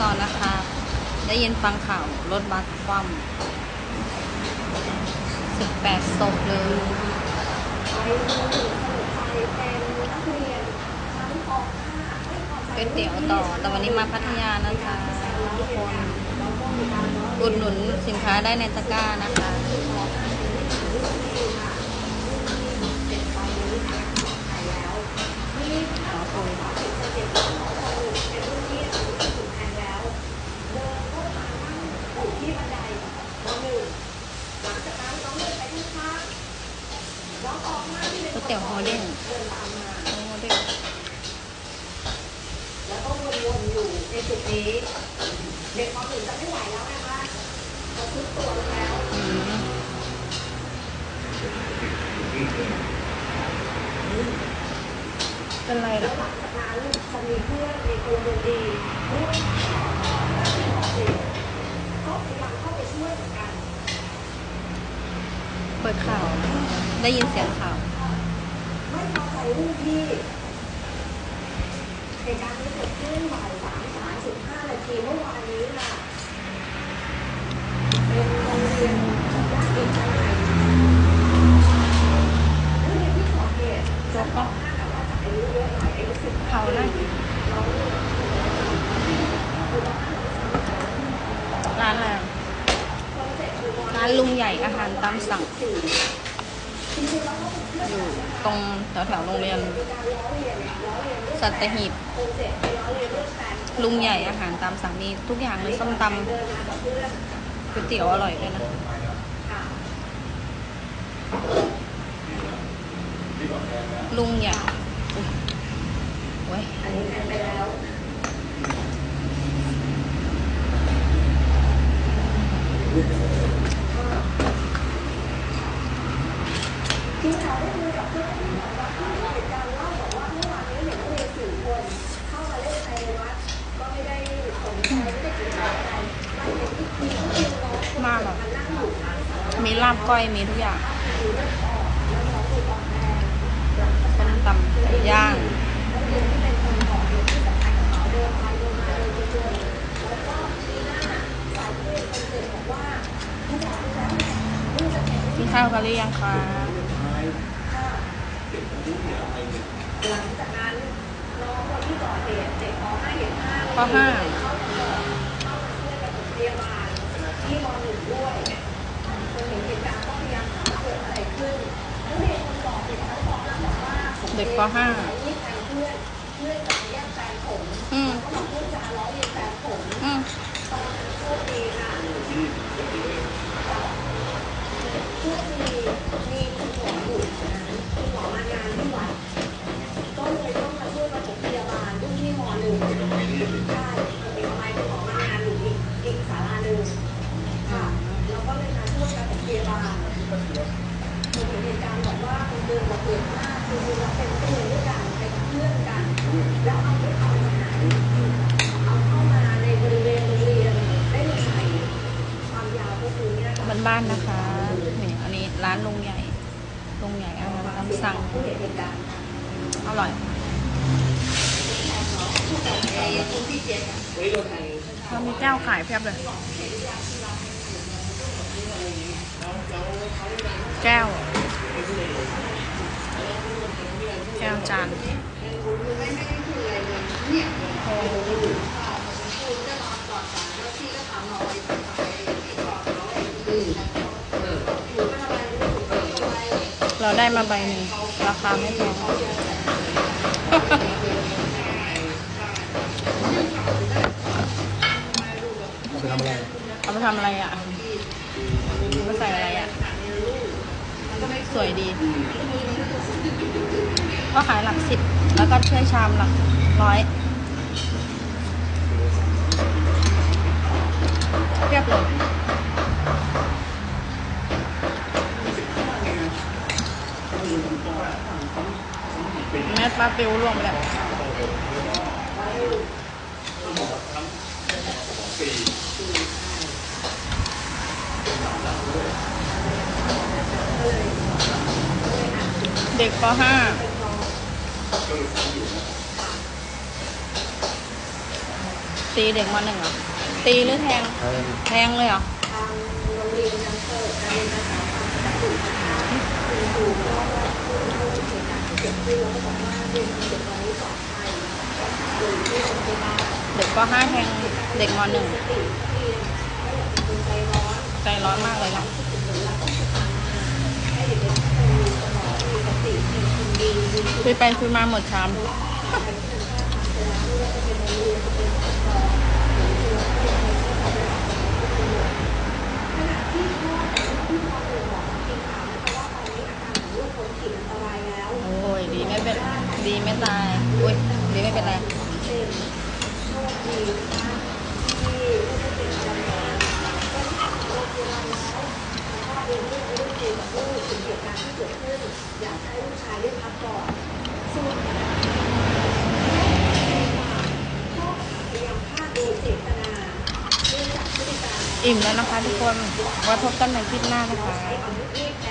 ต่อนะคะ ได้ยินฟังข่าวรถบัสคว่ำสิบแปดศพเลยก๋วยเตี๋ยวต่อ แต่วันนี้มาพัทยานะคะทุกคนอุดหนุนสินค้าได้ในตะกร้านะคะ ก๋วยเตี๋ยวโฮเด้งโฮเด้งแล้วก็วนๆอยู่ในจุดนี้เด็กม .1 จะไม่ไหวแล้วนะคะเขาซื้อตัวแล้วอืมเป็นไรล่ะหลังจากนั้นจะมีเพื่อนมีพลเมืองดีร่วมก็พยายามเข้าไปช่วยเหมือนกัน เปิดข่าว ได้ยินเสียงข่าว ไม่พอใจรุ่นพี่เหตุการณ์นี้เกิดขึ้นบ่ายสามสามสิบห้านาทีเมื่อวานนี้ค่ะ เป็นโรงเรียนย่านเอกชัยนักเรียนที่ก่อเหตุจบปะน่าจะว่าจะอายุเยอะหน่อยอายุสิบเผาเลยร้านอะไรอะร้านลุงใหญ่อาหารตามสั่ง อยู่ตรงแถวแถวๆโรงเรียน สัตหีบ ลุงใหญ่อาหารตามสั่งมีทุกอย่างเลยส้มตำก๋วยเตี๋ยวอร่อยด้วยนะลุงใหญ่โอ้ยอันนี้ไปแล้ว ทีมข่าวได้คุยกับเพื่อนที่ของวัดที่เห็นเหตุการ ณ์เล่าบอกว่าเมื่อวานนี้เห็นนักเรียนสี่คนเข้ามาเล่นในวัดก็ไม่ได้สนใจไม่ได้กินอะไรไปเห็นอีกทีก็คือน้องคนมากหรอมันนั่งอยู่ข้างศาลมีลาบก้อยมีทุกอย่างมีเลือดออกแล้วน้องถูกอ่อนแรงส้มตำไก่ย่างนักเรียนที่เป็นคนก่อเหตุที่สำคัญกระลี่ย่าที่บอกไปแล้วเนี่ยลูกจะแข็งกินข้าวกันหรือยังคะ หลังจากนั้นอนที่ก่อเหตเด็กป .5 เด็ก5ป .5 เข้าเข้าไปช่วยกับยาบาที่ม .1 ด้วยคนเห็นเหตุการณ์ก็พยายาาเกิดอะไรขึ้นแล้วเด็กคนก่อเหตุเขาบอกว่าบอกว่าเด็กป .5 บ้ามยาวก็คือเนี่ยค่ะบ้านๆนะคะนี่อันนี้ร้านลุงใหญ่ลุงใหญ่อาหารตามสั่งเห็นเหตุกาล่ะอร่อยเขามีแก้วขายเพียบเลย แก้ว แก้ว จานเราได้มาใบหนึ่งราคาไม่แพงจะทำอะไรเอาไปทำอะไรอะเอาไปใส่อะไรอะ สวยดี ก็ขายหลักสิบแล้วก็ถ้วยชามหลักร้อยเรียบเลยแมสปลาปิวร่วงไปแล้วเด็กป .5 เตีเด็กมหนึ่งเหรอ ตีหรือแทง แทงเลยเหรอ ทางโรงเรียนยังเปิดการเรียนภาษาตามปกตินะคะคุณครูก็รับผู้เข้าเหตุการเกิดขึ้นแล้วก็บอกว่าเด็กเด็กวันนี้ปลอดภัยโดยที่โรงพยาบาลเด็กปห้าแทงเด็กมหนึ่งสติที่ไม่เป็นคนใจร้อนใจร้อนมากเลยเนะ ถึงเวลาต้องทำงานให้เด็กๆทุกคนมีสมองมีสติมีคนดีมี คุยไปคุยมาหมดชามโอ้ยดีไม่เป็นดีไม่ตายอุ้ยดีไม่เป็นไร ลูกถึงเหตุการณ์ที่เกิดขึ้นอยากให้ลูกชายได้พักก่อนส่วนพ่อพยายามฆ่าโดยเจตนาเนื่องจากพฤติการอิ่มแล้วนะคะทุกคนไว้พบกันในคลิปหน้านะคะ ใช้อาวุธมีดแท